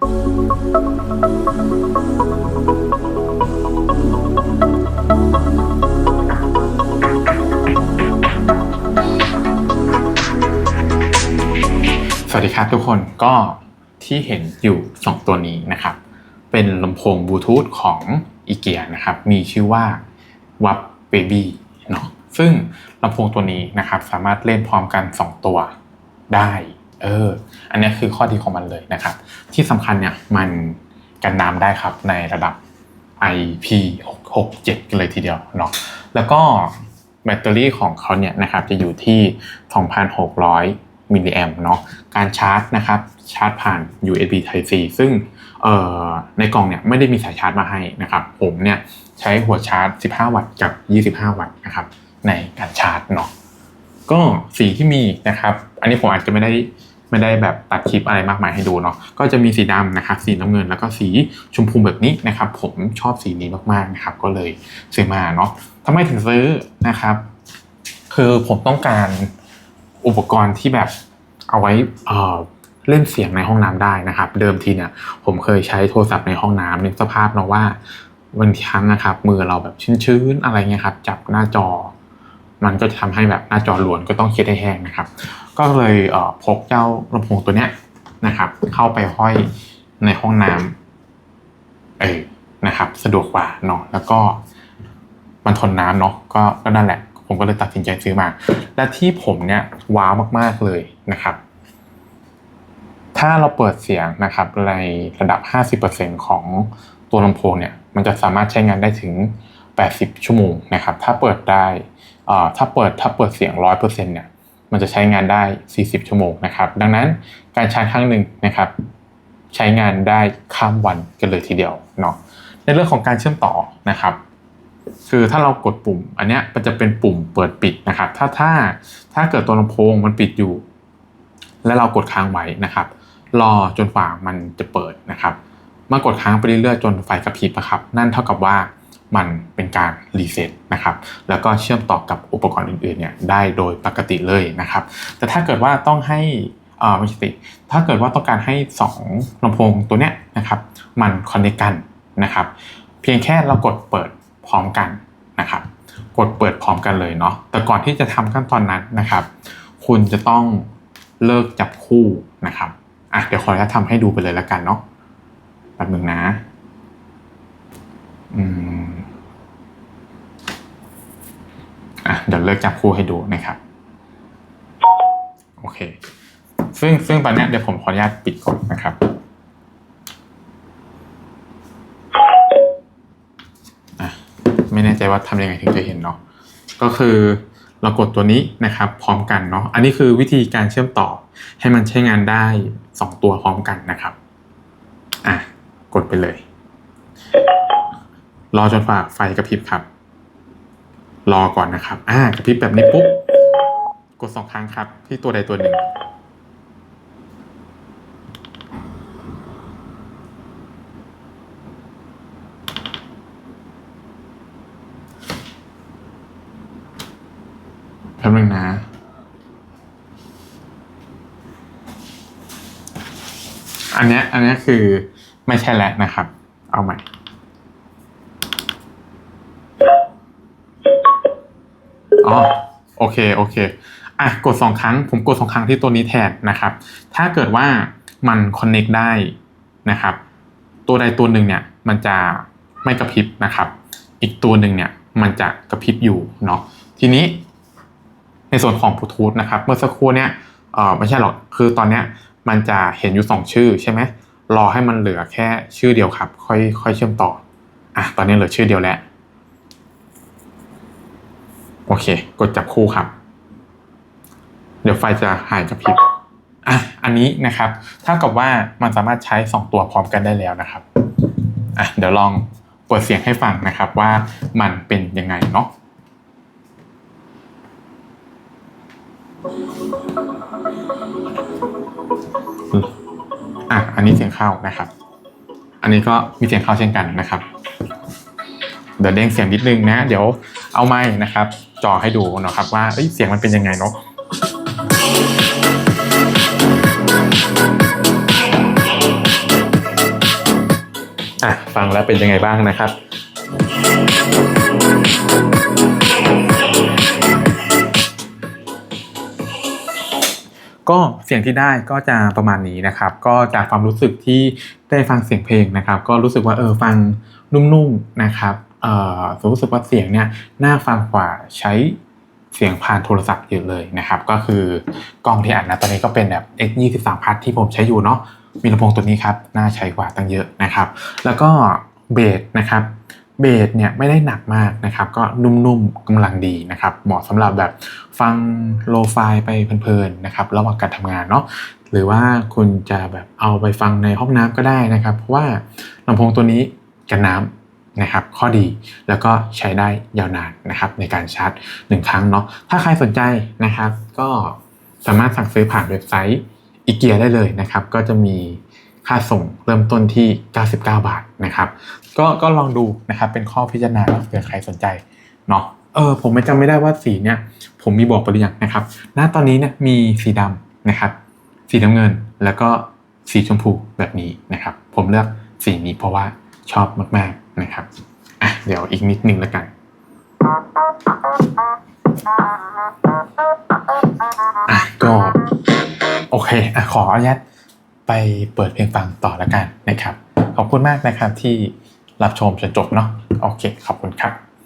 สวัสดีครับทุกคนก็ที่เห็นอยู่ 2 ตัวนี้นะครับ เป็นลำโพงบลูทูธของอีเกียนะครับ มีชื่อว่า w a p Baby เนาะซึ่งลำโพงตัวนี้นะครับ สามารถเล่นพร้อมกัน 2 ตัวได้ เออ อันนี้คือข้อดีของมันเลยนะครับ ที่สำคัญเนี่ยมันกันน้ำได้ครับในระดับ IP67 กันเลยทีเดียวเนาะ แล้วก็แบตเตอรี่ของเขาเนี่ยนะครับจะอยู่ที่ 2,600 มิลลิแอมเนาะ การชาร์จนะครับชาร์จผ่าน USB Type C ซึ่งเอ่อในกล่องเนี่ยไม่ได้มีสายชาร์จมาให้นะครับ ผมเนี่ยใช้หัวชาร์จ 15 วัตต์กับ 25 วัตต์นะครับในการชาร์จเนาะก็สีที่มีนะครับ อันนี้ผมอาจจะไม่ได้ ไม่ได้แบบตัดคลิปอะไรมากมายให้ดูเนาะก็จะมีสีดำนะครับสีน้ำเงินแล้วก็สีชมพูแบบนี้นะครับ ผมชอบสีนี้มากๆนะครับ ก็เลยซื้อมาเนาะทำไมถึงซื้อนะครับ คือผมต้องการอุปกรณ์ที่แบบเอาไว้เอ่อเล่นเสียงในห้องน้ำได้นะครับ เดิมทีเนี่ยผมเคยใช้โทรศัพท์ในห้องน้ำในสภาพเนาะว่าบางครั้งนะครับ มือเราแบบชื้นๆอะไรเงี้ยครับ จับหน้าจอ มันก็จะทำให้แบบหน้าจอหลวนก็ต้องเช็ดให้แห้งนะครับ ก็เลยเพกเจ้าลำโพงตัวเนี้ยนะครับ เข้าไปห้อยในห้องน้ำเออนะครับ สะดวกกว่าเนาะแล้วก็มันทนน้ำเนาะก็ก็นั่นแหละ ผมก็เลยตัดสินใจซื้อมา และที่ผมเนี่ยว้าวมากๆเลยนะครับ ถ้าเราเปิดเสียงนะครับในระดับ 50%ของตัวลำโพงเนี่ยมันจะสามารถใช้งานได้ถึง 80 ชั่วโมงนะครับ ถ้าเปิดได้ถ้าเปิดถ้าเปิดเสียง 100%เนี่ย มันจะใช้งานได้ 40 ชั่วโมงนะครับ ดังนั้นการชาร์จครั้งหนึ่งนะครับ ใช้งานได้ข้ามวันกันเลยทีเดียวเนาะในเรื่องของการเชื่อมต่อนะครับ คือถ้าเรากดปุ่ม อันนี้มันจะเป็นปุ่มเปิดปิดนะครับ ถ้าถ้าถ้าเกิดตัวลำโพงมันปิดอยู่ แล้วเรากดค้างไว้นะครับ รอจนฝ่ามันจะเปิดนะครับ เมื่อกดค้างไปเรื่อยๆจนไฟกระพริบนะครับ นั่นเท่ากับว่า มันเป็นการรีเซ็ตนะครับแล้วก็เชื่อมต่อกับอุปกรณ์อื่นๆเนี่ยได้โดยปกติเลยนะครับ แต่ถ้าเกิดว่าต้องให้อ่าไม่ใช่สิถ้าเกิดว่าต้องการให้2ลำโพงตัวเนี้ยนะครับมันคอนเนคกันนะครับ เพียงแค่เรากดเปิดพร้อมกันนะครับ กดเปิดพร้อมกันเลยเนาะแต่ก่อนที่จะทำขั้นตอนนั้นนะครับ คุณจะต้องเลิกจับคู่นะครับอะเดี๋ยวขออนุญาตทำให้ดูไปเลยแล้วกันเนาะแป๊บนึงนะ อืม อะ เดี๋ยวเลิกจับคู่ให้ดูนะครับโอเค ซึ่งซึ่งตอนนี้เดี๋ยวผมขออนุญาตปิดก่อนนะครับอะไม่แน่ใจว่าทำยังไงถึงจะเห็นเนาะ ก็คือเรากดตัวนี้นะครับ พร้อมกันเนาะ อันนี้คือวิธีการเชื่อมต่อให้มันใช้งานได้สองตัวพร้อมกันนะครับ อะ กดไปเลย รอจนฝ่าไฟกระพริบครับ รอก่อนนะครับ อ่ากระพริบแบบนี้ปุ๊บ กดสองครั้งครับ ที่ตัวใดตัวหนึ่ง แป๊บนึงนะ อันนี้อันนี้คือไม่ใช่แล้วนะครับ เอาใหม่ อ๋อโอเคโอเคอะกดสองครั้ง ผมกดสองครั้งที่ตัวนี้แทนนะครับ ถ้าเกิดว่ามันคอนเน็กได้นะครับ ตัวใดตัวหนึ่งเนี่ยมันจะไม่กระพริบนะครับ อีกตัวหนึ่งเนี่ยมันจะกระพริบอยู่เนาะทีนี้ในส่วนของบลูทูธนะครับ เมื่อสักครู่เนี่ยเออไม่ใช่หรอกคือตอนเนี้ยมันจะเห็นอยู่สองชื่อใช่ไหมรอให้มันเหลือแค่ชื่อเดียวครับ ค่อยค่อยเชื่อมต่ออะตอนนี้เหลือชื่อเดียวแล้ว โอเค กดจับคู่ครับ เดี๋ยวไฟจะหายกระพริบอะอันนี้นะครับเท่ากับว่ามันสามารถใช้สองตัวพร้อมกันได้แล้วนะครับอะเดี๋ยวลองเปิดเสียงให้ฟังนะครับว่ามันเป็นยังไงเนาะอะอันนี้เสียงเข้านะครับ อันนี้ก็มีเสียงเข้าเช่นกันนะครับ เดี๋ยวเด้งเสียงนิดนึงนะ เดี๋ยวเอาไม้นะครับ จ่อให้ดูนะครับว่าเเสียงมันเป็นยังไงเนาะอะฟังแล้วเป็นยังไงบ้างนะครับก็เสียงที่ได้ก็จะประมาณนี้นะครับ ก็จากความรู้สึกที่ได้ฟังเสียงเพลงนะครับ ก็รู้สึกว่าเออฟังนุ่มๆนะครับ รู้สึกว่าเสียงเนี่ยน่าฟังกว่าใช้เสียงผ่านโทรศัพท์เยอะเลยนะครับ ก็คือกล้องที่อัดนะตอนนี้ก็เป็นแบบ X 2 3พัทที่ผมใช้อยู่เนาะมีลำโพงตัวนี้ครับ น่าใช้กว่าตั้งเยอะนะครับ แล้วก็เบสนะครับเบสเนี่ยไม่ได้หนักมากนะครับ ก็นุ่มๆกำลังดีนะครับ เหมาะสำหรับแบบฟังโลไฟไปเพลินๆนะครับระหว่างการทำงานเนาะหรือว่าคุณจะแบบเอาไปฟังในห้องน้ำก็ได้นะครับ เพราะว่าลำโพงตัวนี้กันน้ำ นะครับข้อดีแล้วก็ใช้ได้ยาวนานนะครับในการชาร์จหนึ่งครั้งเนาะถ้าใครสนใจนะครับก็สามารถสั่งซื้อผ่านเว็บไซต์อีเกียได้เลยนะครับ ก็จะมีค่าส่งเริ่มต้นที่ 99 บาทนะครับ ก็ก็ลองดูนะครับเป็นข้อพิจารณาเผื่อใครสนใจเนาะเออผมไม่จำไม่ได้ว่าสีเนี่ย ผมมีบอกไปหรือยังนะครับหน้าตอนนี้เนี่ยมีสีดำนะครับ สีน้ำเงินแล้วก็สีชมพูแบบนี้นะครับ ผมเลือกสีนี้เพราะว่าชอบมากๆ นะครับอะเดี๋ยวอีกนิดนึงแล้วกันอะก็โอเคอะขออนุญาตไปเปิดเพลงฟังต่อแล้วกันนะครับ ขอบคุณมากนะครับที่รับชมจนจบเนาะโอเค ขอบคุณครับ